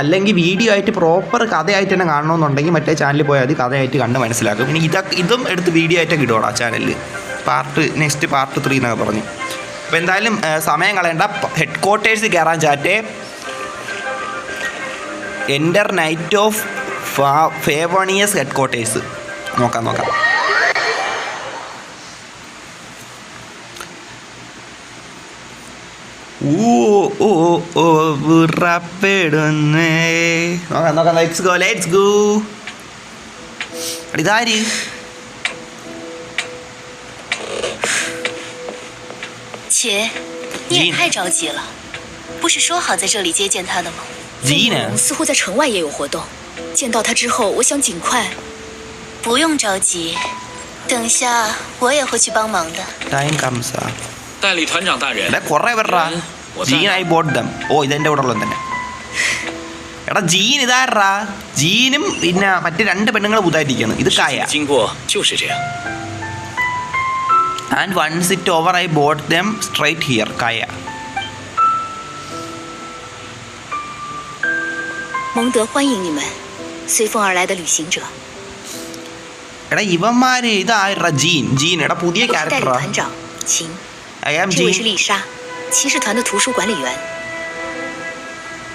അല്ലെങ്കിൽ വീഡിയോ ആയിട്ട് പ്രോപ്പർ കഥയായിട്ട് തന്നെ കാണണമെന്നുണ്ടെങ്കിൽ മറ്റേ ചാനലിൽ പോയാൽ അത് കഥയായിട്ട് കണ്ട് മനസ്സിലാക്കും. ഇനി ഇതൊക്കെ ഇതും എടുത്ത് വീഡിയോ ആയിട്ട് ഇടുവാടാ ചാനലിൽ പാർട്ട് നെക്സ്റ്റ് പാർട്ട് ത്രീ എന്നൊക്കെ പറഞ്ഞു. അപ്പോൾ എന്തായാലും സമയം കളയണ്ട. ഹെഡ് ക്വാർട്ടേഴ്സ് കയറാൻ ചാറ്റേ. Enter knight of Favonius headquarters നോക്കാം നോക്കാം. ഓ ഓ ഓ വിറപ്പെടുന്നേ നോക്കാം നോക്കാം ലെറ്റ്സ് ഗോ ലെറ്റ്സ് ഗോ ഇതാര് 姐，你也 Jean 太着急了，不是说好在这里接见他的吗？ ജീന 似乎在城外也有活动，见到他之后，我想尽快。不用着急，等下我也会去帮忙的。 ടൈം കംസ് 代理团长大人 എടാ，കുറേ പേരാ 我在 ജീൻ ഐ ബോട്ട് ദം ഓ ഇതെൻ്റെ കൂടെ ഉള്ളത് തന്നെ എടാ ജീൻ ഇതാരാ ജീനും പിന്നെ മറ്റു രണ്ട് പെണ്ണുങ്ങൾ പുതായിരിക്കുന്നു ഇത് കായ 经过就是这样。 and once it over I bought them straight here കായ 蒙德欢迎你们，随风而来的旅行者。 എടാ ഇവന്മാര് ഇതാരാ ജീൻ ജീൻ എടാ പുതിയ 我是代理 ക്യാരക്ടറാ 团长秦， ഐ ആം 这位 ജീൻ 是丽莎， 骑士团的图书管理员。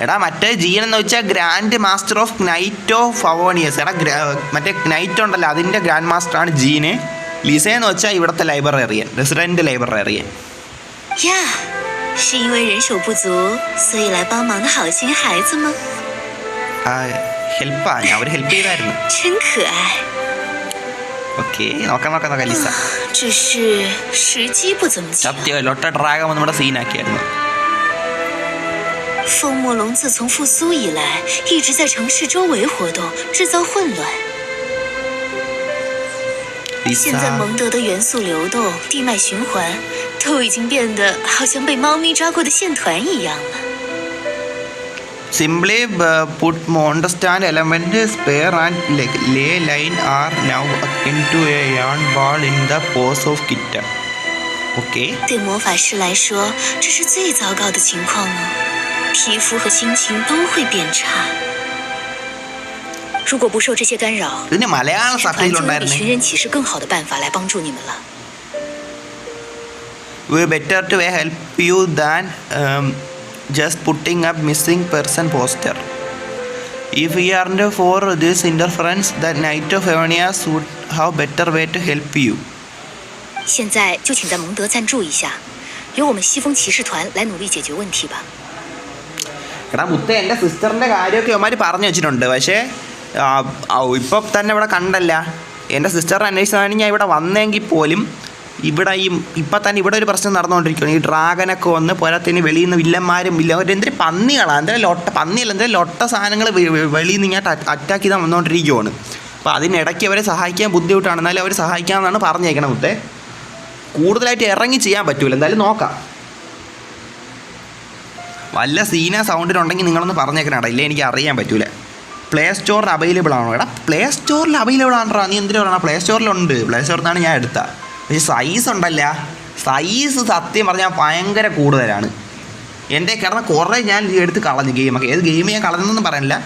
എടാ മറ്റേ ജീൻ എന്ന് വെച്ചാൽ grand master of knight of അവോണിയസ് എടാ ഗ്ര- മറ്റേ നൈറ്റ് ഉണ്ടല്ലോ അതിൻ്റെ ഗ്രാൻഡ് മാസ്റ്റർ ആണ് ജീന് ലിസ എന്ന് വെച്ചാൽ ഇവിടുത്തെ ലൈബ്രറിയൻ റെസിഡൻറ്റ് ലൈബ്രറിയൻ 呀，是因为人手不足，所以来帮忙的好心孩子吗？ ഹെൽപ്പാ ഞാൻ അവർ ഹെൽപ്പ് ചെയ്തായിരുന്നു 真可爱， ഓക്കെ നോക്കാം നോക്കാം നോക്കാം ലിസ 只是时机不怎么巧。 സത്യം ലൊട്ട ഡ്രാഗം വന്ന് നമ്മുടെ സീനാക്കിയായിരുന്നു 风魔龙自从复苏以来，一直在城市周围活动，制造混乱。 Lisa 现在蒙德的元素流动、地脉循环，都已经变得好像被猫咪抓过的线团一样了。 simply put Mondstadt element spare and ley line are now in to a yarn ball in the paws of kitty okay 对魔法师来说，这是最糟糕的情况呢，皮肤和心情都会变差。如果不受这些干扰， ഇതിന് മലയാള 使团就有比 സബ്ജയിലുണ്ടായിരുന്നേ 寻人启事更好的办法来帮助你们了。 we better to help you than um, just putting up missing person poster. If we aren't for this interference, the Night of Evonia would have better way to help you. 现在就请在蒙德赞助一下，由我们西风骑士团来努力解决问题吧。 എടാ മുത്ത എൻ്റെ സിസ്റ്ററിൻ്റെ കാര്യമൊക്കെ അവന്മാർ പറഞ്ഞു വെച്ചിട്ടുണ്ട് പക്ഷേ ഇപ്പം തന്നെ ഇവിടെ കണ്ടല്ല എൻ്റെ സിസ്റ്ററിനെ അന്വേഷിച്ചാണ് ഞാൻ ഇവിടെ വന്നെങ്കിൽ പോലും ഇവിടെ ഈ ഇപ്പം തന്നെ ഇവിടെ ഒരു പ്രശ്നം നടന്നുകൊണ്ടിരിക്കുകയാണ്. ഈ ഡ്രാഗനൊക്കെ വന്ന് പോരാത്തിന് വെളിയിൽ നിന്ന് വില്ലന്മാരും വില്ല എന്തൊരു പന്നികളാണ് എന്തായാലും ലൊട്ട പന്നിയല്ല എന്തായാലും ലൊട്ട സാധനങ്ങൾ വെളിയിൽ നിന്ന് ഇങ്ങോട്ട് അറ്റാക്ക് ചെയ്താൽ വന്നുകൊണ്ടിരിക്കുകയാണ് അപ്പോൾ അതിനിടയ്ക്ക് അവരെ സഹായിക്കാൻ ബുദ്ധിമുട്ടാണ്. എന്നാലും അവർ സഹായിക്കാമെന്നാണ് പറഞ്ഞേക്കണം മുത്തേ. കൂടുതലായിട്ട് ഇറങ്ങി ചെയ്യാൻ പറ്റൂല. എന്തായാലും നോക്കാം. വല്ല സീന സൗണ്ടിനുണ്ടെങ്കിൽ നിങ്ങളൊന്ന് പറഞ്ഞേക്കണടാ. ഇല്ലേ എനിക്ക് അറിയാൻ പറ്റൂല. പ്ലേ സ്റ്റോറിൽ അവൈലബിൾ ആണോ എടാ പ്ലേ സ്റ്റോറിൽ അവൈലബിൾ ആണോ നീ എന്തിനാണ് പ്ലേ സ്റ്റോറിലുണ്ട് പ്ലേ സ്റ്റോറിൽ നിന്നാണ് ഞാൻ എടുത്ത. പക്ഷേ സൈസ് ഉണ്ടല്ല. സൈസ് സത്യം പറഞ്ഞാൽ ഭയങ്കര കൂടുതലാണ്. എന്റെ കിടന്ന് കുറേ ഞാൻ എടുത്ത് കളഞ്ഞു ഗെയിമൊക്കെ ഏത് ഗെയിം ഞാൻ കളഞ്ഞെന്നൊന്നും പറയാനില്ല.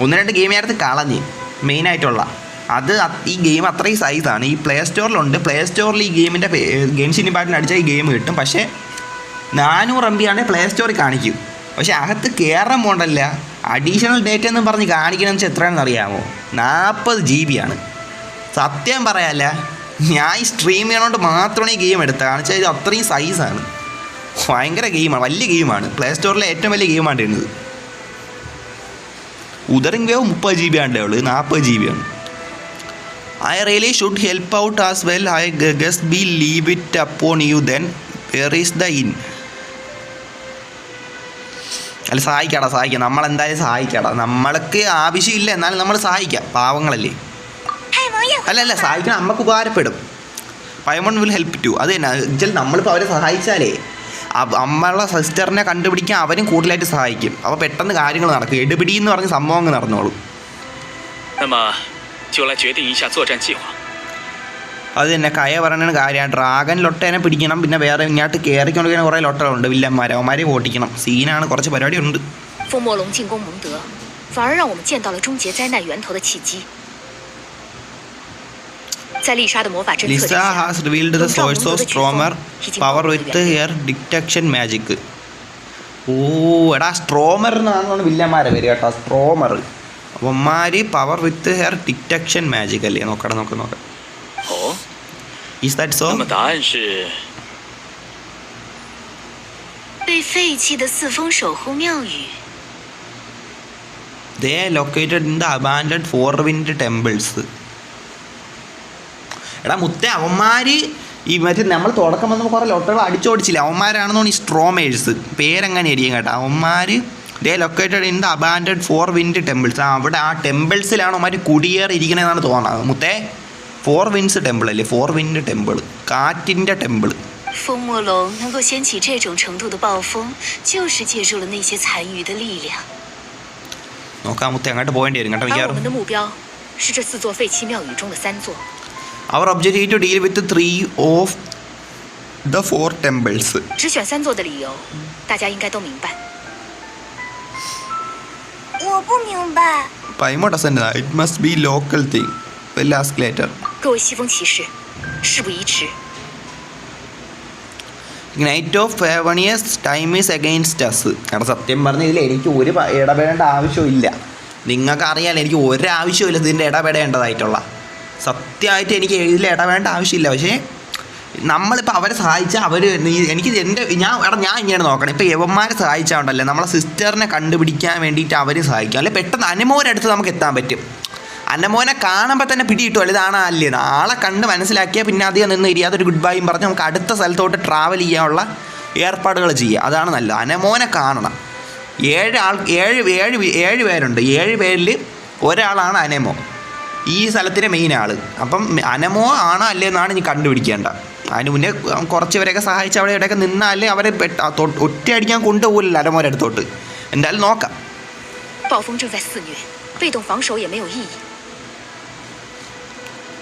ഒന്ന് രണ്ട് ഗെയിം ഞാൻ എടുത്ത് കളഞ്ഞ് മെയിനായിട്ടുള്ള അത് ഈ ഗെയിം അത്രയും സൈസാണ് ഈ പ്ലേ സ്റ്റോറിലുണ്ട് പ്ലേ സ്റ്റോറിൽ ഈ ഗെയിമിന്റെ ഗെയിംസ് പാട്ടിന് അടിച്ചാൽ ഈ ഗെയിം കിട്ടും. പക്ഷേ നാനൂറ് എം ബി ആണ് പ്ലേ സ്റ്റോറിൽ കാണിക്കും. പക്ഷേ അകത്ത് കയറാൻ പോകണ്ടല്ല അഡീഷണൽ ഡേറ്റ എന്ന് പറഞ്ഞ് കാണിക്കണമെന്ന് വെച്ചാൽ എത്രയാണെന്ന് അറിയാമോ? നാൽപ്പത് ജി ബി ആണ്. സത്യം പറയാല്ല. ഞാൻ ഈ സ്ട്രീം ചെയ്യണോണ്ട് മാത്രമാണ് ഈ ഗെയിം എടുത്തത്. കാരണം വെച്ചാൽ ഇത് അത്രയും സൈസാണ് ഭയങ്കര ഗെയിമാണ് വലിയ ഗെയിമാണ് പ്ലേ സ്റ്റോറിലെ ഏറ്റവും വലിയ ഗെയിമാണ് ഇരുന്നത് ഉദറിംഗ് വേവ് മുപ്പത് ജി ബി ആണ് ഉള്ളത് നാൽപ്പത് ജി ബി ആണ്. I really should help out as well I guess be leave it upon you then where is the in അല്ല സഹായിക്കാടാ സഹായിക്കാം. നമ്മളെന്തായാലും സഹായിക്കാടാ. നമ്മൾക്ക് ആവശ്യമില്ല. എന്നാലും നമ്മൾ സഹായിക്കാം. പാവങ്ങളല്ലേ? അല്ല അല്ല സഹായിക്കണം നമുക്ക് ഉപകാരപ്പെടും പയമൺ വിൽ ഹെൽപ്പ് ടു അത് തന്നെ വെച്ചാൽ നമ്മളിപ്പോൾ അവരെ സഹായിച്ചാലേ അ- അമ്മയുള്ള സിസ്റ്ററിനെ കണ്ടുപിടിക്കാൻ അവരും കൂടുതലായിട്ട് സഹായിക്കും അപ്പോൾ പെട്ടെന്ന് കാര്യങ്ങൾ നടക്കും എടുപിടി എന്ന് പറഞ്ഞ സംഭവം അങ്ങ് നടന്നോളും 那么，就来决定一下作战计划。 അത് തന്നെ കയ പറയുന്ന കാര്യമാണ് ഡ്രാഗൻ ലൊട്ടേനെ പിടിക്കണം പിന്നെ വേറെ ഇങ്ങോട്ട് കയറിക്കൊണ്ടിരിക്കുന്ന കുറേ ലൊട്ടകളുണ്ട് വില്ലന്മാരെ അവന്മാരെ ഓട്ടിക്കണം സീനാണ് കുറച്ച് പരിപാടി ഉണ്ട് 风魔龙进攻蒙德，反而让我们见到了终结灾难源头的契机。 在丽莎的魔法侦测 Lisa 之下， has revealed the 笼罩蒙 source 德 of 的飓 Stormer 风已经 power 暴露了 with 原 here detection magic ഓ എടാ സ്ട്രോമർ എന്നാണ് വില്ലന്മാരെ വരിക കേട്ടോ സ്ട്രോമർ അവന്മാര് power with here detection magic അല്ലേ നോക്കട്ടെ നോക്ക് നോക്കാം 哦， is that so 那么答案是 被废弃的四风守护庙宇。 they located in the abandoned four wind temples എടാ മുത്തേ അവന്മാര് ഈ മറ്റേ നമ്മൾ തുടക്കം വന്നപ്പോൾ കുറേ ലൊട്ടകൾ അടിച്ചോടിച്ചില്ല അവന്മാരാണെന്ന് തോന്നി സ്ട്രോമേഴ്സ് പേരെങ്ങനെ ആയിരിക്കും കേട്ടോ അവന്മാർ they located in the abandoned four wind temples അവിടെ ആ ടെമ്പിൾസിലാണ് അവന്മാർ കുടിയേറിയിരിക്കണതെന്നാണ് തോന്നുന്നത് മുത്തേ ഫോർ വിൻഡ്സ് ടെമ്പിൾ അല്ലേ ഫോർ വിൻഡ് ടെമ്പിൾ കാറ്റിൻ്റെ ടെമ്പിൾ 风魔龙能够掀起这种程度的暴风，就是借助了那些残余的力量。 നോക്കാം മുത്തേ അങ്ങോട്ട് പോകേണ്ടി വരും കേട്ടോ 而我 മിക്കവാറും 们的目标是这四座废弃庙宇中的三座。 അവർ objective to deal with three of the four temples 只选三座的理由，大家应该都明白。我不明白。 Paimon doesn't it must be local thing well ask later 各位西风骑士，事不宜迟， knight of Favonius time is against us എടാ സത്യം പറഞ്ഞ ഇതിൽ എനിക്ക് ഒരു പ- ഇടപെടേണ്ട ആവശ്യമില്ല നിങ്ങൾക്ക് അറിയാലോ എനിക്ക് ഒരു ആവശ്യമില്ല ഇതിൻ്റെ ഇടപെടേണ്ടതായിട്ടുള്ള സത്യമായിട്ട് എനിക്ക് ഇതിൽ ഇടവേണ്ട ആവശ്യമില്ല. പക്ഷേ നമ്മളിപ്പോൾ അവരെ സഹായിച്ചാൽ അവർ എനിക്ക് എന്റെ ഞാൻ എടാ ഞാൻ ഇങ്ങനെ നോക്കണം. ഇപ്പോൾ യവന്മാരെ സഹായിച്ചാണ്ടല്ലേ? നമ്മളെ സിസ്റ്ററിനെ കണ്ടുപിടിക്കാൻ വേണ്ടിയിട്ട് അവരെ സഹായിക്കും. അല്ലെ പെട്ടെന്ന് അനുമോനടുത്ത് നമുക്ക് എത്താൻ പറ്റും. അന്നമോനെ കാണുമ്പോൾ തന്നെ പിടിയിട്ടു ഇതാണ് അല്ലേ. ആളെ കണ്ട് മനസ്സിലാക്കിയാൽ പിന്നെ അധികം നിന്ന് ഇരിയാതെ ഒരു ഗുഡ് ബൈയും പറഞ്ഞ് നമുക്ക് അടുത്ത സ്ഥലത്തോട്ട് ട്രാവൽ ചെയ്യാനുള്ള ഏർപ്പാടുകൾ ചെയ്യുക അതാണ് നല്ലത്. അനമോനെ കാണണം. ഏഴ് ആൾ ഏഴ് ഏഴ് ഏഴ് പേരുണ്ട്. ഏഴ് പേരിൽ ഒരാളാണ് അനമോ. ഈ സ്ഥലത്തിലെ മെയിൻ ആൾ അപ്പം അനമോ ആണോ അല്ലേ എന്നാണ് ഇനി കണ്ടുപിടിക്കേണ്ട അതിന് മുന്നേ കുറച്ച് പേരെയൊക്കെ സഹായിച്ച് അവിടെ ഇവിടെയൊക്കെ നിന്നാലേ അവരെ പെട്ട തൊ- ഒറ്റയടിക്കാൻ കൊണ്ടുപോകില്ല അനമോൻ്റെ അടുത്തോട്ട് എന്തായാലും നോക്കാം 暴风正在肆虐，被动防守也没有意义。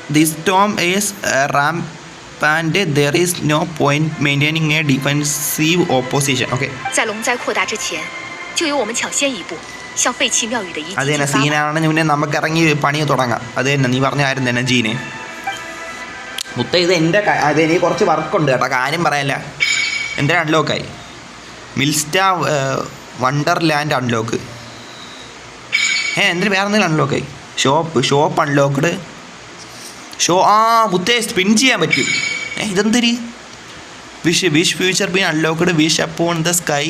This storm is uh, rampant. There is no point maintaining a defensive opposition. Okay. 在龙灾扩大之前，就由我们抢先一步，向废弃庙宇的遗迹 അത് 进 തന്നെ സീനാണെങ്കിൽ പിന്നെ നമുക്ക് ഇറങ്ങി പണി തുടങ്ങാം. അത് തന്നെ നീ പറഞ്ഞ കാര്യം തന്നെ ജീനെ. മുത്ത ഇത് എന്റെ അത് എനിക്ക് കുറച്ച് വർക്കുണ്ട് കേട്ടോ കാര്യം പറയല്ല എന്റെ അൺലോക്കായി മിൽസ്റ്റ വണ്ടർലാൻഡ് അൺലോക്ക് ഏ എന്തിന് വേറെ എന്തെങ്കിലും അൺലോക്കായി ഷോപ്പ് ഷോപ്പ് അൺലോക്ക്ഡ് ഷോ ആ മുത്തേ സ്പിൻ ചെയ്യാൻ പറ്റും. ഏ ഇതെന്തിരി wish wish future been unlocked wish upon the sky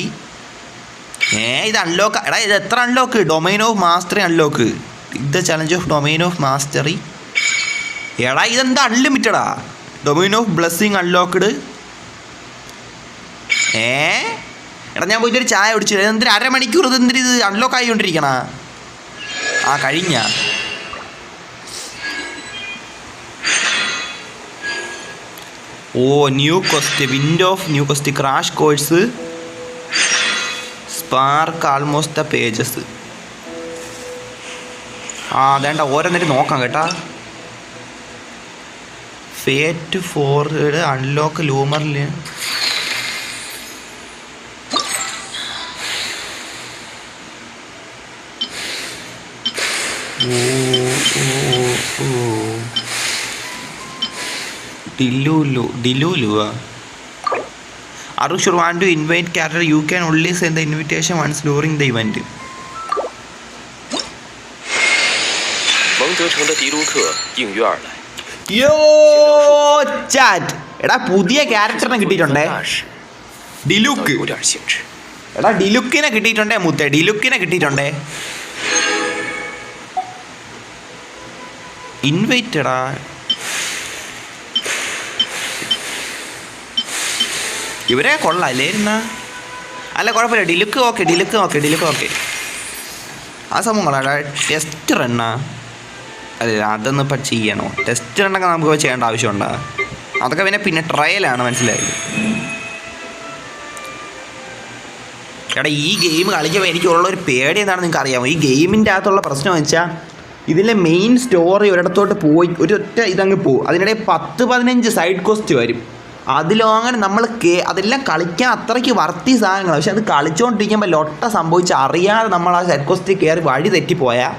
ഏ ഇത് അൺലോക്ക് എടാ ഇത് എത്ര unlock domain of mastery unlock ഇത് challenge of domain of mastery എടാ ഇതെന്താ അൺലിമിറ്റഡാ ഡൊമൈൻ ഓഫ് ബ്ലെസ്സിങ് അൺലോക്ക്ഡ് ഏ? എടാ ഞാൻ പോയിട്ട് ഒരു ചായ കുടിച്ചു എന്തിന് അരമണിക്കൂർ ഇത് എന്തിന് ഇത് അൺലോക്ക് ആയിക്കൊണ്ടിരിക്കണ? ആ കഴിഞ്ഞ. ഓ new quest wind of new quest crash course spark almost the pages ആ അതേണ്ട ഓരോന്നിട്ട് നോക്കാം കേട്ടാ. ഫേറ്റ് ഫോർവേഡ് അൺലോക്ക് ലൂമറിൽ ഡിലൂലു ഡിലൂലുവാ. Are you sure want to invite character? You can only send the invitation once during the event. 蒙德城的迪卢克应约而来， യോ chat എടാ പുതിയ ക്യാരക്ടറിനെ കിട്ടിയിട്ടുണ്ടേ 大使 ഡിലുക്ക് 有点兴致。 എടാ ഡിലുക്കിനെ കിട്ടിയിട്ടുണ്ടേ മുത്തേ ഡിലുക്കിനെ കിട്ടിയിട്ടുണ്ടേ ഇൻവൈറ്റ് ഇവരെ കൊള്ളാം അല്ലേ ഇരുന്ന? അല്ല കുഴപ്പമില്ല. Diluc okay Diluc okay Diluc okay. ആ സംഭവം കൊള്ളാം ടെസ്റ്റ് റണ്ണാ അല്ല അതൊന്നും ഇപ്പം ചെയ്യണോ? ടെസ്റ്റ് റണ്ണൊക്കെ നമുക്ക് ചെയ്യേണ്ട ആവശ്യമുണ്ടോ? അതൊക്കെ പിന്നെ പിന്നെ ട്രയലാണ് മനസ്സിലായത് എടാ ഈ ഗെയിം കളിക്കുമ്പോൾ എനിക്കുള്ള ഒരു പേടി എന്താണെന്ന് നിങ്ങൾക്ക് അറിയാമോ? ഈ ഗെയിമിന്റെ അകത്തുള്ള പ്രശ്നം വെച്ചാൽ ഇതിലെ മെയിൻ സ്റ്റോറി ഒരിടത്തോട്ട് പോയി ഒരൊറ്റ ഇതങ്ങ് പോകും അതിനിടെ പത്ത് പതിനഞ്ച് സൈഡ് കോസ്റ്റ് വരും. അതിലോ അങ്ങനെ നമ്മൾ കേ അതെല്ലാം കളിക്കാൻ അത്രയ്ക്ക് വർത്തി സാധനങ്ങളാണ് പക്ഷെ അത് കളിച്ചുകൊണ്ടിരിക്കുമ്പോൾ ലൊട്ട സംഭവിച്ച അറിയാതെ നമ്മൾ ആ സെറ്റ് കൊസ്റ്റി കയറി വഴി തെറ്റിപ്പോയാൽ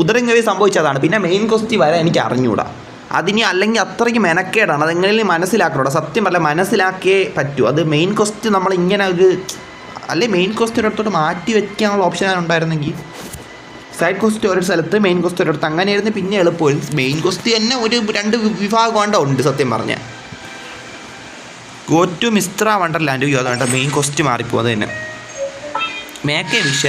ഉദരം കവി സംഭവിച്ചതാണ്. പിന്നെ മെയിൻ കൊസ്റ്റി വരെ എനിക്ക് അറിഞ്ഞുകൂടാ അതിനി അല്ലെങ്കിൽ അത്രയ്ക്ക് മെനക്കേടാണ്. അതെങ്ങനെയും മനസ്സിലാക്കണോടാ. സത്യം പറഞ്ഞാൽ മനസ്സിലാക്കിയേ പറ്റൂ. അത് മെയിൻ കൊസ്റ്റ് നമ്മൾ ഇങ്ങനെ ഒരു അല്ലെ മെയിൻ കൊസ്റ്റ് ഒരിടത്തോട്ട് മാറ്റി വെക്കാനുള്ള ഓപ്ഷൻ ഉണ്ടായിരുന്നെങ്കിൽ. സൈഡ് കോസ്റ്റ് ഒരു സ്ഥലത്ത് മെയിൻ കോസ്റ്റ് ഒരിടത്ത്. അങ്ങനെയായിരുന്നു പിന്നെ എളുപ്പമായിരുന്നു മെയിൻ കോസ്റ്റ് തന്നെ ഒരു രണ്ട് വിഭാഗം ഉണ്ട് സത്യം പറഞ്ഞ. ഗോ ടു മിസ്ത്ര വണ്ടർലാൻഡ് അയ്യോ അതാണ് മെയിൻ കോസ്റ്റ് മാറിപ്പോ അത് തന്നെ. മേക്കേ വിഷ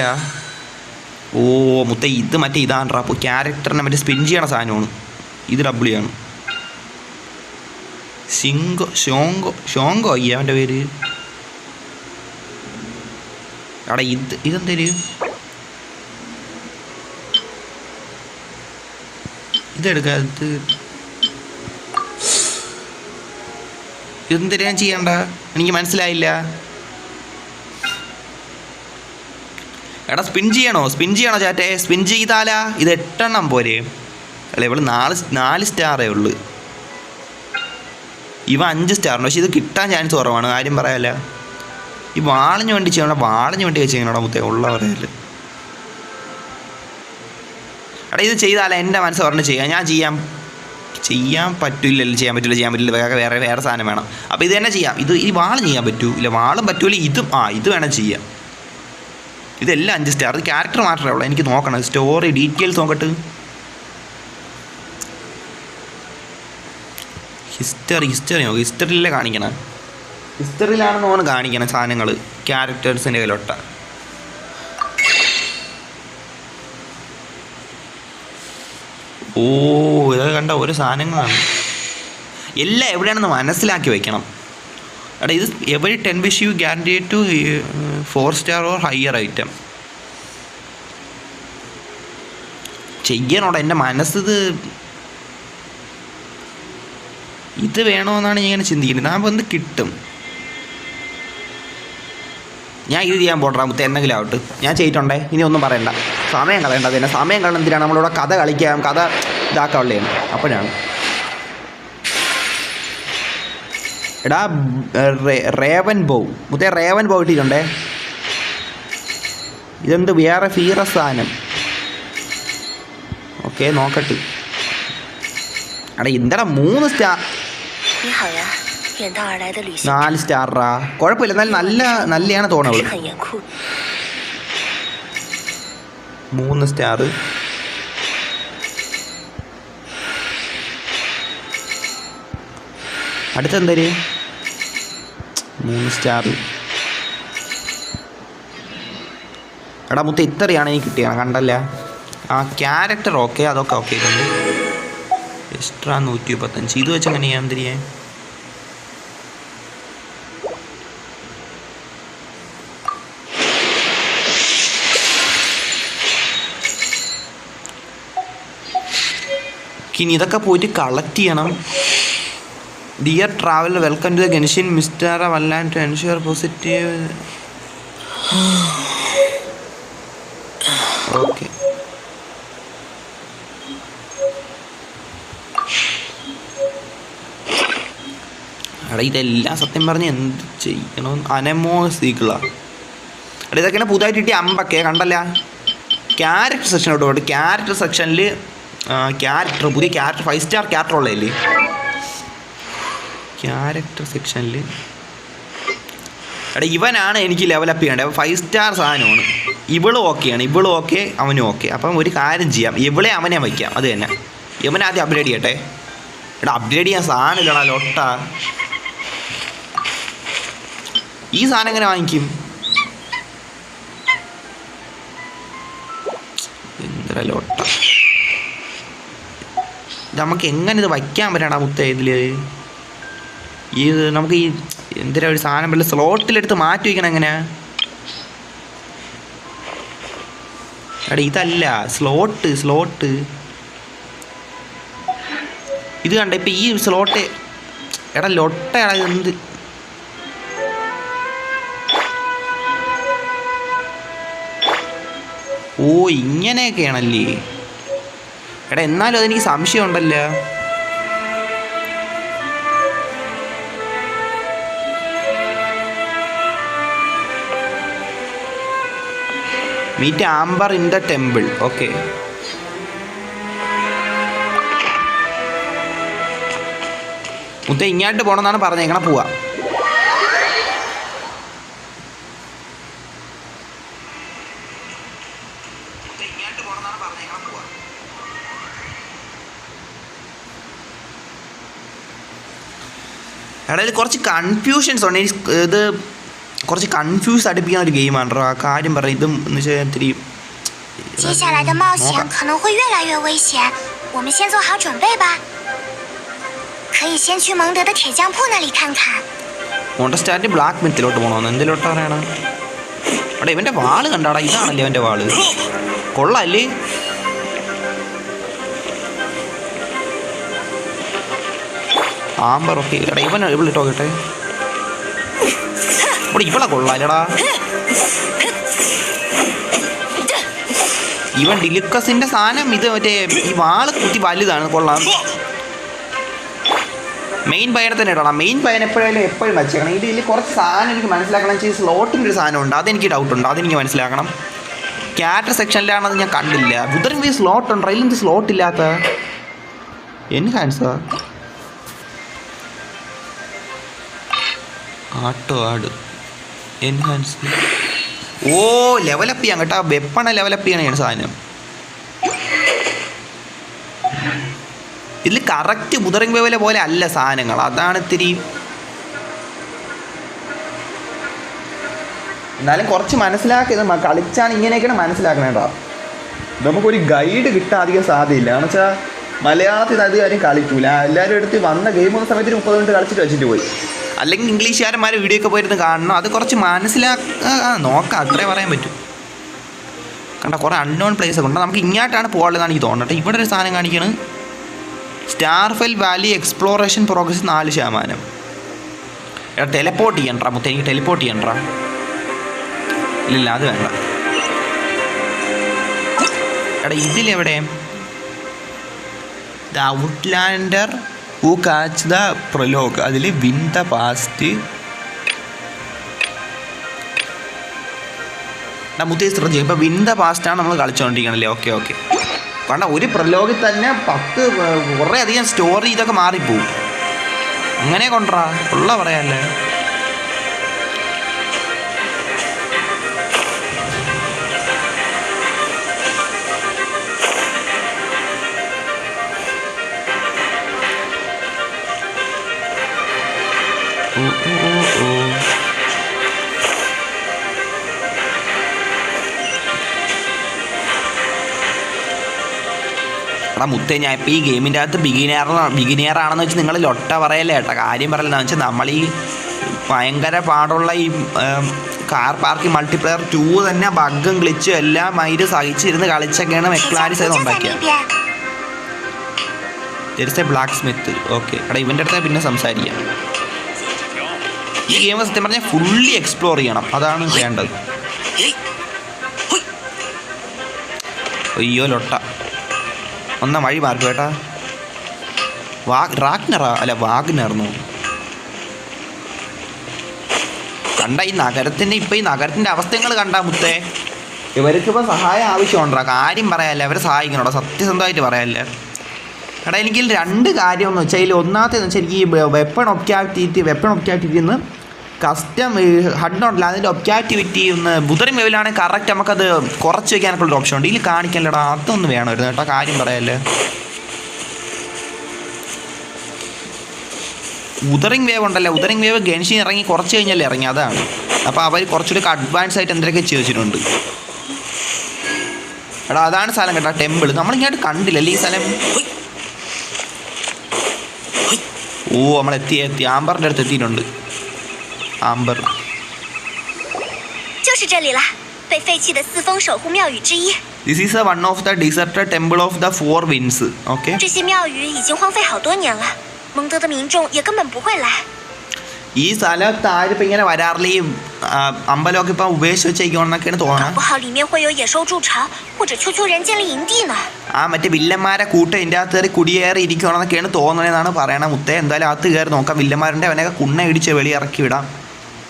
ഓ മുത്ത ഇത് മറ്റേ ഇതാണ് അപ്പോൾ ക്യാരക്ടറിനെ മറ്റേ സ്പിൻ ചെയ്യണ സാധനമാണ്. ഇത് ഡബ്ല്യു സിംഗോ ഷോങ്കോ ഷോങ്കോ അയ്യ അവന്റെ പേര്. അവിടെ ഇത് ഇതെന്തേര് ഇതെടുക്കുക ഞാൻ ചെയ്യണ്ട? എനിക്ക് മനസ്സിലായില്ല. എടാ സ്പിൻ ചെയ്യണോ? സ്പിൻ ചെയ്യണോ ചാറ്റേ? സ്പിൻ ചെയ്താലാ ഇത് എട്ടെണ്ണം പോരെ. അല്ല ഇവൾ നാല് നാല് സ്റ്റാറേ ഉള്ളു. ഇവ അഞ്ച് സ്റ്റാറുണ്ട്. പക്ഷെ ഇത് കിട്ടാൻ ചാൻസ് കുറവാണ്. കാര്യം പറയാല്ല. ഈ വാളിന് വേണ്ടി ചെയ്യണം? വാളിന് വേണ്ടി ചെയ്യണോടാ മുത്തേ ഉള്ള പറയൽ. എടാ ഇത് ചെയ്താലേ എന്റെ മനസ്സ് പറഞ്ഞ് ചെയ്യാം. ഞാൻ ചെയ്യാം. ചെയ്യാൻ പറ്റില്ലല്ലോ ചെയ്യാൻ പറ്റില്ല ചെയ്യാൻ പറ്റില്ല വേറെ വേറെ വേറെ സാധനം വേണം. അപ്പോൾ ഇത് തന്നെ ചെയ്യാം. ഇത് ഈ വാളും ചെയ്യാൻ പറ്റൂ. ഇല്ല വാളും പറ്റൂല ഇതും ആ ഇത് വേണം ചെയ്യാം ഇതെല്ലാം അഞ്ച് സ്റ്റാർ അത് ക്യാരക്ടർ മാത്രമേ ഉള്ളൂ. എനിക്ക് നോക്കണം സ്റ്റോറി ഡീറ്റെയിൽസ് നോക്കട്ട്. ഹിസ്റ്ററി ഹിസ്റ്ററി നോക്കി. ഹിസ്റ്ററിയിലെ കാണിക്കണം. ഹിസ്റ്ററിയിലാണെന്ന് തോന്നുന്നു കാണിക്കണം സാധനങ്ങൾ ക്യാരക്ടേഴ്സിന്റെ കയ്യിലൊട്ട. ഓ ഇതൊക്കെ കണ്ട ഓരോ സാധനങ്ങളാണ്. എല്ലാം എവിടെയാണെന്ന് മനസ്സിലാക്കി വയ്ക്കണം എടാ ഇത് every ten wish you guarantee to four star or higher item ചെയ്യണോടാ എന്റെ മനസ്സിത്. ഇത് വേണമെന്നാണ് ഞാൻ ഇങ്ങനെ ചിന്തിക്കുന്നത്. ഞാൻ എന്ത് കിട്ടും. ഞാൻ ഇത് ചെയ്യാൻ പോട്ടാ മുത്ത എന്തെങ്കിലും ആവട്ടെ. ഞാൻ ചെയ്തിട്ടുണ്ടേ ഇനി ഒന്നും പറയണ്ട. സമയം കളയണ്ട അതിനെ. സമയം കളയുന്നതിനാണ് നമ്മളിവിടെ കഥ കളിക്കാം കഥ ഇതാക്കാവുള്ളതാണ് അപ്പോഴാണ്. എടാ റേവൻ ബോ. മുത്തേ റേവൻ ബോ ഇട്ടിട്ടുണ്ടേ ഇതെന്ത് വേറെ ഫീറ സാധനം? ഓക്കെ നോക്കട്ടെ. എടാ എന്താടാ മൂന്ന് സ്റ്റാർ നാല് സ്റ്റാറാ. കുഴപ്പമില്ല. എന്നാൽ നല്ല നല്ലയാണ് തോന്നവൾ മൂന്ന് സ്റ്റാർ അടുത്തെന്തര്? മൂന്ന് സ്റ്റാർ എടാ മുത്ത ഇത്രയാണ് എനിക്ക് കിട്ടിയത്. കണ്ടല്ല. ആ ക്യാരക്ടർ ഓക്കെ അതൊക്കെ ഓക്കെ എക്സ്ട്രാ നൂറ്റി മുപ്പത്തഞ്ച് ഇത് വെച്ച് എങ്ങനെയാ തിരിയേ ഇനി ഇതൊക്കെ പോയിട്ട് കളക്ട് ചെയ്യണം. Dear traveller welcome to the Genshin mister വല്ലാൻ to ensure positive okay എടാ ഇതെല്ലാം സത്യം പറഞ്ഞ് എന്ത് ചെയ്യണം? അനമോ സീക്കിള. എടാ ഇതൊക്കെയാണ് പുതുതായിട്ട് കിട്ടിയ അമ്പൊക്കെ കണ്ടല്ല? ക്യാരക്ടർ സെക്ഷനോട്ട് പോയിട്ട് ക്യാരക്ടർ സെക്ഷനിൽ ക്യാരക്ടർ പുതിയ ക്യാരക്ടർ ഫൈവ് സ്റ്റാർ ക്യാരക്ടർ ഉള്ളതല്ലേ? ക്യാരക്ടർ സെക്ഷനിൽ എടാ ഇവനാണ് എനിക്ക് ലെവലപ്പ് ചെയ്യേണ്ടത്. ഫൈവ് സ്റ്റാർ സാധനമാണ്. ഇവളും ഓക്കെയാണ് ഇവളും ഓക്കെ അവനും ഓക്കെ അപ്പം ഒരു കാര്യം ചെയ്യാം. ഇവളെ അവനെ വയ്ക്കാം. അത് തന്നെ. ഇവനെ ആദ്യം അപ്ഗ്രേഡ് ചെയ്യട്ടെ. എടാ അപ്ഗ്രേഡ് ചെയ്യാൻ സാധനം ഇല്ലടാ ലൊട്ട. ഈ സാധനം എങ്ങനെ വാങ്ങിക്കും? എന്താ ലൊട്ട നമുക്ക് എങ്ങനെ ഇത് വയ്ക്കാൻ പറ്റണ മുത്ത ഇതിൽ ഈ നമുക്ക് ഈ എന്തിനാ ഒരു സാധനം വല്ല സ്ലോട്ടിലെടുത്ത് മാറ്റി വയ്ക്കണം എങ്ങനെയാ? എടാ ഇതല്ല. Slot slot. ഇത് കണ്ട ഇപ്പം ഈ സ്ലോട്ട് എടാ ലൊട്ട എടാ എന്ത്? ഓ ഇങ്ങനെയൊക്കെയാണല്ലേ? എടാ എന്നാലും അതെനിക്ക് സംശയമുണ്ടല്ലോ meet Amber in the temple okay മുത്ത ഇങ്ങോട്ട് പോകണമെന്നാണ് പറഞ്ഞേക്കണ പോവാം. എടാ ഇതിൽ കുറച്ച് കൺഫ്യൂഷൻസ് ഉണ്ട് ഈ ഇത് കുറച്ച് കൺഫ്യൂസ് അടുപ്പിക്കുന്ന ഒരു ഗെയിമാണ് കേട്ടോ ആ കാര്യം പറയും ഇതും എന്ന് വെച്ചാൽ ഇത്തിരി 接下来的冒险可能会越来越危险，我们先做好准备吧。可以先去蒙德的铁匠铺那里看看。 മോണ്ടസ്റ്റാറ്റ് ബ്ലാക്ക് മിത്തിലോട്ട് പോകണമെന്ന് എന്തിലോട്ട് പറയണ എടാ ഇവൻ്റെ വാള് കണ്ടാടാ ഇതാണല്ലേ ഇവൻ്റെ വാള് കൊള്ളാല്ലേ ആമ്പർ ഒക്കെ എടാ ഇവൻ ഇവിടെ കേട്ടെ ഇവിടെ ഇവളെ കൊള്ളാലടാ. ഇവൻ ഡിലുക്കസിന്റെ സാധനം ഇത് മറ്റേ ഈ വാൾ കുത്തി വലുതാണ്. കൊള്ളാം. മെയിൻ പയനെ തന്നെ ഇടണം. മെയിൻ പയൻ എപ്പോഴായാലും എപ്പോഴും വെച്ചേക്കണം. ഇതിൽ കുറച്ച് സാധനം എനിക്ക് മനസ്സിലാക്കണം. ചെയ്ത് സ്ലോട്ടിന്റെ ഒരു സാധനം ഉണ്ട്. അതെനിക്ക് ഡൗട്ട് ഉണ്ട്. അതെനിക്ക് മനസ്സിലാക്കണം. ക്യാരക്ടർ സെക്ഷനിലാണത് ഞാൻ കണ്ടില്ല. ബുദ്ധൻ വി സ്ലോട്ട് ഉണ്ടോ? അതിലെന്ത് സ്ലോട്ട് ഇല്ലാത്ത? എൻഹാൻസാ ആട്ടോ ആട്. എൻഹാൻസ് ഓ ലെവലപ്പ് ചെയ്യാം കേട്ടോ. വെപ്പണ ലെവലപ്പ് ചെയ്യണ സാധനം. ഇതിൽ കറക്റ്റ് മുതറിങ് വേവലെ പോലെ അല്ല സാധനങ്ങൾ. അതാണ് ഇത്തിരി എന്നാലും കുറച്ച് മനസ്സിലാക്കി ഇത് മ- കളിച്ചാണ് ഇങ്ങനെയൊക്കെയാണ് മനസ്സിലാക്കണം കേട്ടോ നമുക്കൊരു ഗൈഡ് കിട്ടാൻ അധികം സാധ്യതയില്ല. എന്ന് വെച്ചാൽ മലയാളത്തിൽ അധികം ആരും കളിക്കൂല. എല്ലാവരും എടുത്ത് വന്ന ഗെയിം വന്ന സമയത്ത് മുപ്പത് മിനിറ്റ് കളിച്ചിട്ട് വെച്ചിട്ട് പോയി. അല്ലെങ്കിൽ ഇംഗ്ലീഷുകാരന്മാരെ വീഡിയോ ഒക്കെ പോയിരുന്ന് കാണണം. അത് കുറച്ച് മനസ്സിലാക്കുക നോക്കാം. അത്രേ പറയാൻ പറ്റും. കണ്ട കുറേ അൺനോൺ പ്ലേസ് ഒക്കെ ഉണ്ട്. നമുക്ക് ഇങ്ങോട്ടാണ് പോകാനുള്ളതാണ് എനിക്ക് തോന്നട്ടെ ഇവിടെ ഒരു സാധനം കാണിക്കണ്. സ്റ്റാർഫെൽ വാലി എക്സ്പ്ലോറേഷൻ പ്രോഗ്രസ് നാല് ശതമാനം. എടാ ടെലിപ്പോർട്ട് ചെയ്യണ്ടാ മുത്ത. എനിക്ക് ടെലിപ്പോർട്ട് ചെയ്യണ്ടാ. ഇല്ലില്ല അത് വേണ്ട. എടാ ഇതിലെവിടെ? The outlander who catch the prologue അതിൽ വിൻ ദ പാസ്റ്റ്. എടാ മുത്തേ ശ്രദ്ധിച്ചു ഇപ്പോൾ വിൻ ദ പാസ്റ്റാണ് നമ്മൾ കളിച്ചുകൊണ്ടിരിക്കണല്ലേ ഓക്കെ ഓക്കെ. കാരണം ഒരു പ്രലോഗിൽ തന്നെ പത്ത് കുറേ അധികം സ്റ്റോറി ഇതൊക്കെ മാറിപ്പോവും. അങ്ങനെ കൊണ്ടുറാ ഉള്ള പറയാല്ലേ? എടാ മുത്തേ ഞാൻ ഇപ്പോൾ ഈ ഗെയിമിന്റെ അകത്ത് ബിഗിനിയർ ബിഗിനിയർ ആണെന്ന് വെച്ച് നിങ്ങൾ ലൊട്ട പറയല്ലേ ഏട്ടാ? കാര്യം പറയലെന്ന് വെച്ചാൽ നമ്മൾ ഈ ഭയങ്കര പാടുള്ള ഈ കാർ പാർക്കി മൾട്ടിപ്ലെയർ ടൂ തന്നെ ബഗും ക്ലിച്ചും എല്ലാം അതിന് സഹിച്ചിരുന്ന് കളിച്ചൊക്കെയാണ് മെക്ലാരി സൈഡ് ഉണ്ടാക്കിയത് തിരിച്ച ബ്ലാക്ക് സ്മിത്ത് ഓക്കെ എടാ ഇവന്റെ അടുത്ത് പിന്നെ സംസാരിക്കാം. ഈ ഗെയിം സത്യം പറഞ്ഞാൽ ഫുള്ളി എക്സ്പ്ലോർ ചെയ്യണം. അതാണ് വേണ്ടത്. അയ്യോ ലൊട്ട. ഒന്ന വഴി മാർക്ക് കേട്ടാ. വാ റാഗ്നറാ അല്ല വാഗ്നർന്നു കണ്ട ഈ നഗരത്തിന്റെ ഇപ്പം ഈ നഗരത്തിന്റെ അവസ്ഥകൾ കണ്ടാ മുത്തേ. ഇവർക്കിപ്പോൾ സഹായം ആവശ്യമുണ്ടോ? കാര്യം പറയാല്ല അവരെ സഹായിക്കണോടാ സത്യസന്ധമായിട്ട് പറയാല്ലേ. എടാ എനിക്ക് രണ്ട് കാര്യം എന്ന് വെച്ചാൽ ഇതിൽ ഒന്നാമത്തേന്ന് വെച്ചാൽ എനിക്ക് ഈ വെപ്പൺ ഒബ്ജാക്ടിവിറ്റി വെപ്പൺ ഒബ്ജാക്ടിവിറ്റി ഒന്ന് കസ്റ്റം ഹഡ് ഉണ്ടല്ല അതിന്റെ ഒബ്ജാക്ടിവിറ്റി ഒന്ന് ബുധറി മെവിലാണെങ്കിൽ കറക്റ്റ് നമുക്കത് കുറച്ച് വയ്ക്കാനൊക്കെ ഒരു ഓപ്ഷൻ ഉണ്ട്. ഇതിൽ കാണിക്കല്ലടാ അതൊന്ന് വേണമായിരുന്നു കേട്ടോ. കാര്യം പറയല്ലേ? ഉദറിങ് വേവ് ഉണ്ടല്ലേ? ഉദറിങ് വേവ് ഗൺഷിൻ ഇറങ്ങി കുറച്ച് കഴിഞ്ഞല്ലേ ഇറങ്ങി? അതാണ്. അപ്പോൾ അവർ കുറച്ചുകൂടി അഡ്വാൻസ് ആയിട്ട് എന്തൊക്കെ ചോദിച്ചിട്ടുണ്ട് എടാ അതാണ് സ്ഥലം കേട്ടോ ടെമ്പിൾ നമ്മളിങ്ങോട്ട് കണ്ടില്ലല്ലേ ഈ സ്ഥലം? ഓ നമ്മൾ എത്തി. എത്തി ആംബറിന്റെ അടുത്ത് എത്തിയിട്ടുണ്ട്. Amber 就是这里了，被废弃的四风守护庙宇之一。 this is a one of the deserted temple of the four winds okay 这些庙宇已经荒废好多年了，蒙德的民众也根本不会来。 ഈ സ്ഥലത്ത് ആരും ഇപ്പം ഇങ്ങനെ വരാറില്ല ഈ ആ, അമ്പലമൊക്കെ ഇപ്പം ഉപേക്ഷിച്ച് വെച്ചേക്കണമെന്നൊക്കെയാണ് 搞 തോന്നണം 不好里面会有野兽筑巢，或者丘丘人建立营地呢。 ആ മറ്റേ വില്ലന്മാരെ കൂട്ടം ഇതിൻ്റെ അകത്ത് കയറി കുടിയേറി ഇരിക്കണമെന്നൊക്കെയാണ് തോന്നണതെന്നാണ് പറയണ മുത്തേ എന്തായാലും അകത്ത് കയറി നോക്കാം വില്ലന്മാരുടെ അവനൊക്കെ കുണ്ണ ഇടിച്ച് വെളി ഇറക്കി വിടാം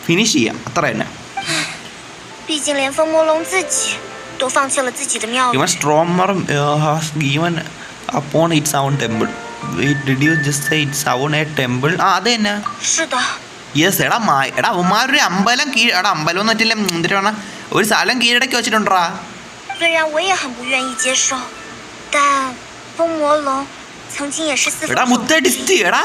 ഫിനിഷ് ചെയ്യാം അത്ര തന്നെ 毕竟连风魔龙自己 都放弃了自己的庙宇 ഇവൻ。സ്ട്രോമർ has given upon its own temple did you just say its own a temple ആ അത് തന്നെ是的， യെസ് എടാ മാ എടാ അവന്മാരൊരു അമ്പലം കീഴ എടാ അമ്പലം എന്ന് വെച്ചില്ല എന്തിനാണ് ഒരു സ്ഥലം കീഴടക്കി വെച്ചിട്ടുണ്ടാ 虽然我也很不愿意接受，但风魔龙曾经也是四 എടാ 方守 മുത്ത ഡിസ്റ്റ് എടാ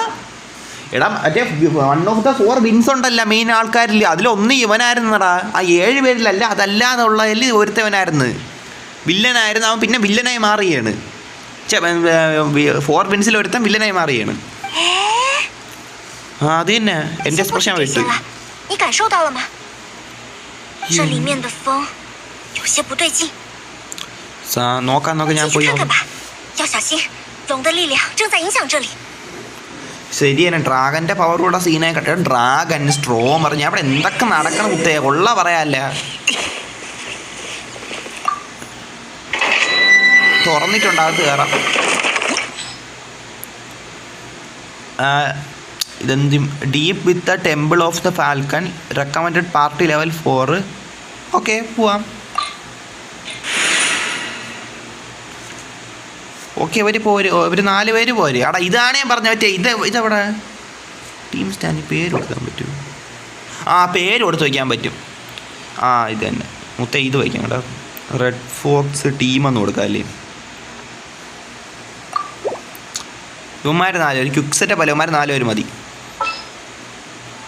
എടാ മറ്റേ one of the four winds ഉണ്ടല്ല മെയിൻ ആൾക്കാരില്ല അതിലൊന്ന് ഇവനായിരുന്നടാ ആ ഏഴ് പേരിലല്ല അതല്ലാതുള്ളതിൽ ഒരുത്തവനായിരുന്നു വില്ലനായിരുന്നു അവൻ പിന്നെ വില്ലനായി മാറുകയാണ് ഫോർ വിൻസിൽ ഒരുത്തൻ വില്ലനായി മാറുകയാണ് 哎， ആ അത് തന്നെ എൻ്റെ 先不 എക്സ്പ്രഷൻ 提这 വിട്ടു 些了，你感受到了吗？这里面的风有些不对劲， സാ- നോക്കാൻ നോക്കാൻ ഞാൻ 进去 പോയി 看看 നോക്കാം 吧。要小心，龙的力量正在影响这里。 ശരി തന്നെ ഡ്രാഗന്റെ പവർ കൂടെ സീനായി കട്ടെ ഡ്രാഗൻ സ്ട്രോമർ ഞാൻ അവിടെ എന്തൊക്കെ നടക്കണം കുത്തേ കൊള്ള പറയാല്ല തുറന്നിട്ടുണ്ട് അകത്ത് കയറാം ഇതെന്തും deep with the temple of the falcon recommended party level four okay പോവാം. ഓക്കെ അവർ പോര്. ഇവർ നാല് പേര് പോര്. എടാ ഇതാണ് ഞാൻ പറഞ്ഞത്. മറ്റേ ഇത് ഇതെവിടെ? ടീം സ്റ്റാൻഡ് പേര് കൊടുക്കാൻ പറ്റും ആ പേര് കൊടുത്ത് വയ്ക്കാൻ പറ്റും. ആ ഇത് തന്നെ മൊത്തം ഇത് വയ്ക്കാം കേട്ടോ. റെഡ് ഫോക്സ് ടീമെന്ന് കൊടുക്കാം അല്ലേ? ഇവന്മാർ നാല് പേര് ക്യുക്സെറ്റ പല ഇവന്മാർ നാല് പേര് മതി.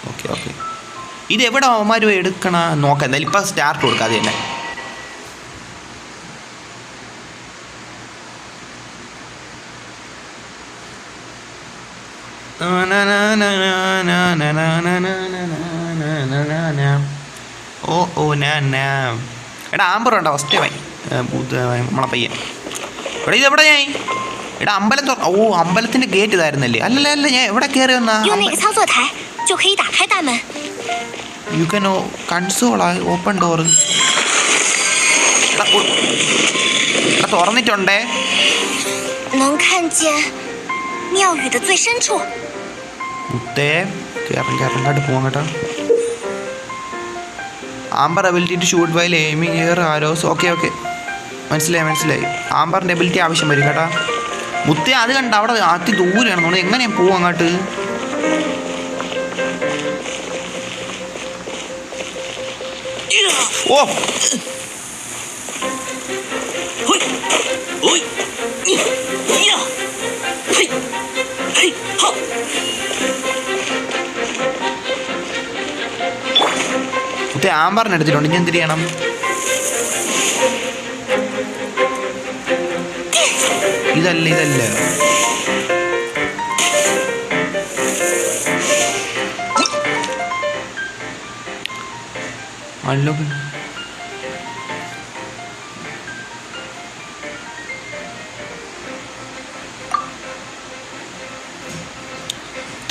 Okay okay. ഇത് എവിടെ അവന്മാർ എടുക്കണ? നോക്കാം എന്തായാലും ഇപ്പം സ്റ്റാർട്ട് കൊടുക്കാം അത് തന്നെ. ഓ ഓ ഞാൻ എടാ ആമ്പർ ഉണ്ടോ ഫസ്റ്റ് വൈ നമ്മളെ പയ്യൻ എടാ ഇത് എവിടെ ഞാൻ എടാ അമ്പലം തുറ ഓ അമ്പലത്തിന്റെ ഗേറ്റ് ഇതായിരുന്നല്ലേ അല്ലല്ല അല്ല ഞാൻ എവിടെ കയറി വന്നാ 用那个操作台就可以打开大门。 you can console open door എടാ തുറന്നിട്ടുണ്ടേ 能看见庙宇的最深处。 മുത്തേ കയറും കയറും അങ്ങോട്ട് പോവാം കേട്ടോ. Amber ability to shoot while aiming ear arrows okay okay മനസ്സിലായി മനസ്സിലായി. ആംബറിന്റെ എബിലിറ്റി ആവശ്യം വരും കേട്ടോ. മുത്തേ അത് കണ്ട അവിടെ അതി ദൂരെയാണ്. നമ്മൾ എങ്ങനെയാ പോവും അങ്ങോട്ട്? ഓ! മുത്തേ ആമ്പാറിന് എടുത്തിട്ടുണ്ട്. ഇനി എന്ത് ചെയ്യണം? ഇതല്ല ഇതല്ല. അൺലോക്ക്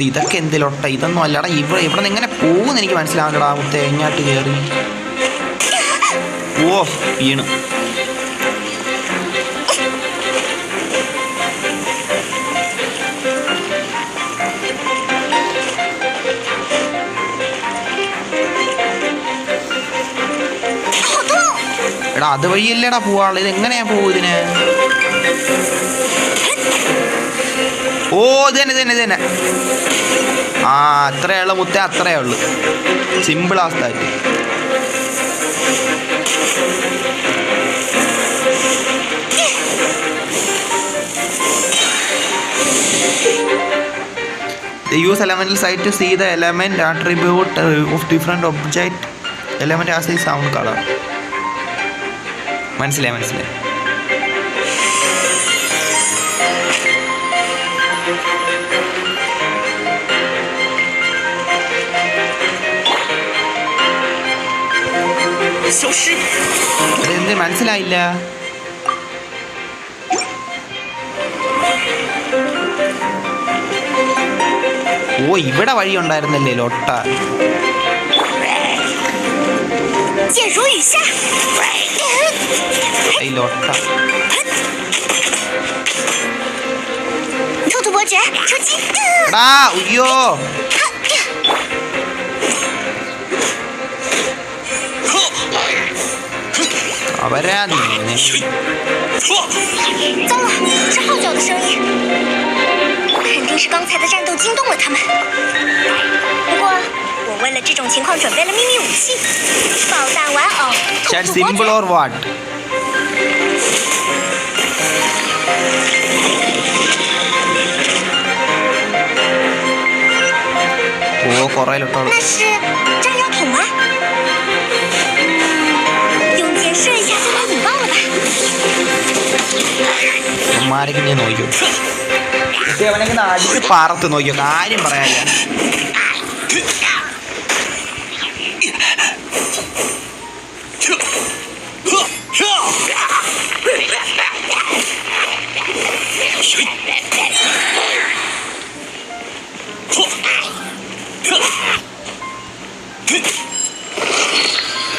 ഇതൊക്കെ എന്തിലൊട്ട? ഇതൊന്നും അല്ലടാ ഇവിടെ ഇവിടെ നിന്ന് എങ്ങനെ പോകുമെന്ന് എനിക്ക് മനസ്സിലാകടാ തേങ്ങാട്ട് കയറി ഓ വീണ്. എടാ അത് വഴിയല്ലേടാ പോവാൾ ഇത് എങ്ങനെയാ പോകുന്നതിന് ഓ ഇത് തന്നെ ഇത് തന്നെ ഇത് തന്നെ ആ അത്രയേ ഉള്ളു മുത്തേ അത്രയേ ഉള്ളു സിമ്പിൾ അവസ്ഥയായിട്ട് The use elemental sight to see the element attribute uh, of different object element as the sound color. മനസ്സിലായി മനസ്സിലായി 消失。 അതെന്ത് മനസ്സിലായില്ല ഓ ഇവിടെ വഴി ഉണ്ടായിരുന്നല്ലേ ലൊട്ട 剑如雨下。 ഈ ലൊട്ട 兔兔伯爵出击！ 好吧，这样你呢？糟了，是号角的声音，肯定是刚才的战斗惊动了他们。不过，我为了这种情况准备了秘密武器——爆弹玩偶。That simple or what? 哦，果然有道理。那是炸药桶吗？അമ്മാരൊക്കെ ഞാൻ നോക്കിയോ പക്ഷെ അവനൊക്കെ അടിച്ച് പാറത്ത് നോക്കിയോ കാര്യം പറയാനില്ല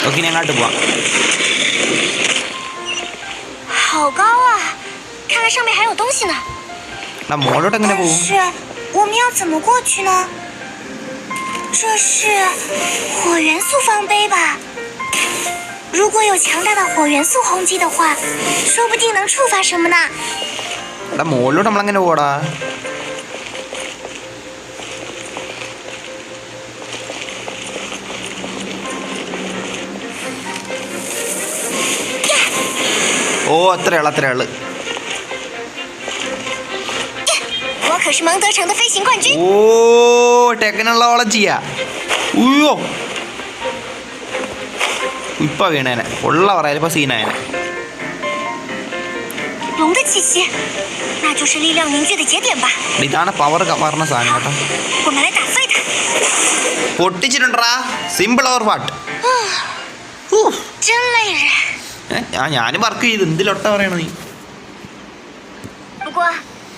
ഓക്കെ ഞാൻ അങ്ങോട്ട് പോവാം 好高啊！ 看来上面还有东西呢。 എടാ മോളോട്ട് എങ്ങനെ 但 പോകും 是我们要怎么过去呢？这是火元素方碑吧？如果有强大的火元素轰击的话，说不定能触发什么呢？ എടാ മുകളിലോട്ട് നമ്മളെങ്ങനെ പോടാ ഓ അത്രയുള്ളു അത്രയുള്ളു 可是蒙德城的飞行冠军。 ഓ ടെക്നോളജിയാ ഉയ്യോ ഇപ്പൊ വീണേനെ ഉള്ള പറയാൻ ഇപ്പൊ സീനായനെ 龙的气息，那就是力量凝聚的节点吧？ ഇതാണ് പവർ പറഞ്ഞ സാധനം കേട്ടോ 我们来打碎它。 പൊട്ടിച്ചിട്ടുണ്ടാ സിമ്പിൾ ഓർ വാട്ട് 真累人。 ആ ഞാനും വർക്ക് ചെയ്ത് എന്തിലൊട്ട പറയണ നീ 不过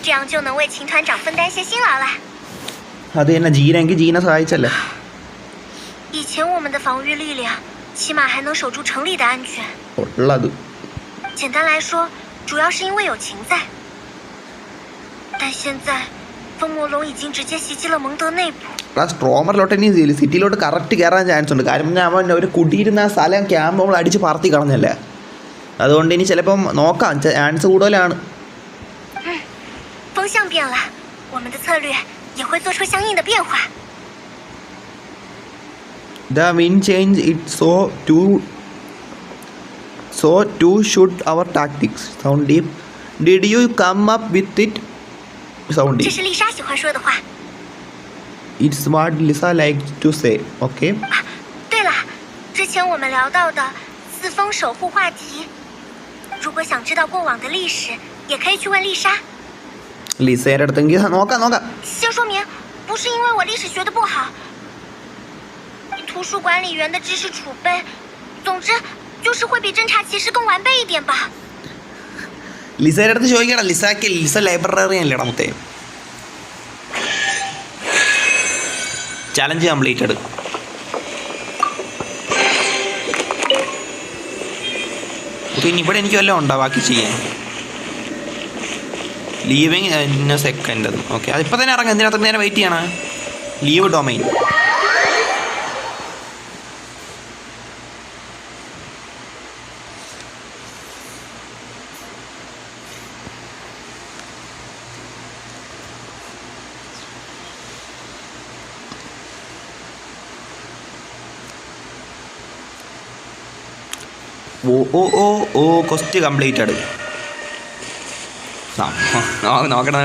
这样就能为秦团长分担些辛劳了。 അത് തന്നെ ജീന എനിക്ക് ജീന സഹായിച്ചല്ലേ 以前我们的防御力量，起码还能守住城里的安全。 ഉള്ളത് 简单来说，主要是因为有秦在。但现在，风魔龙已经直接袭击了蒙德内部， ആ സ്ട്രോമറിലോട്ട് ഇനി സിറ്റിയിലോട്ട് കറക്റ്റ് കയറാൻ ചാൻസ് ഉണ്ട് കാര്യം ഞാൻ അവൻ ഒരു കുടിയിരുന്ന ആ സ്ഥലം ക്യാമ്പ് നമ്മൾ അടിച്ച് പറത്തി കളഞ്ഞല്ലേ അതുകൊണ്ട് ഇനി ചിലപ്പം നോക്കാം ചാൻസ് കൂടുതലാണ് 风 向变了，我们的策略也会做出相应的变化。The wind changed it so to, so to should our tactics. Sound deep. Did you come up with it? Sound deep. 这是丽莎喜欢说的话。It's what Lisa likes to say. OK. 对了，之前我们聊到的四风守护话题，如果想知道过往的历史，也可以去问丽莎。ലിസയുടെ അടുത്തെങ്കിൽ നോക്കാം നോക്കാം 先说明，不是因为我历史学的不好，图书管理员的知识储备，总之就是会比侦察骑士更完备一点吧。 ലിസയുടെ അടുത്ത് ചോദിക്കണം ലിസാക്ക് ലിസ ലൈബ്രറിയൻ അല്ലേടാ മുത്തേ challenge completed പിന്നെ ഇവിടെ എനിക്ക് വല്ലതും ഉണ്ടോ ബാക്കി ചെയ്യാൻ ലീവിങ് ഇന്ന സെക്കൻഡ് ഓക്കെ അതിപ്പോൾ തന്നെ ഇറങ്ങും. എന്തിനകത്ത് നേരം വെയിറ്റ് ചെയ്യണം? ലീവ് ഡൊമൈൻ ഓ ഓ ഓ ഓ കൊസ്റ്റ് കംപ്ലീറ്റഡ് നോക്കണം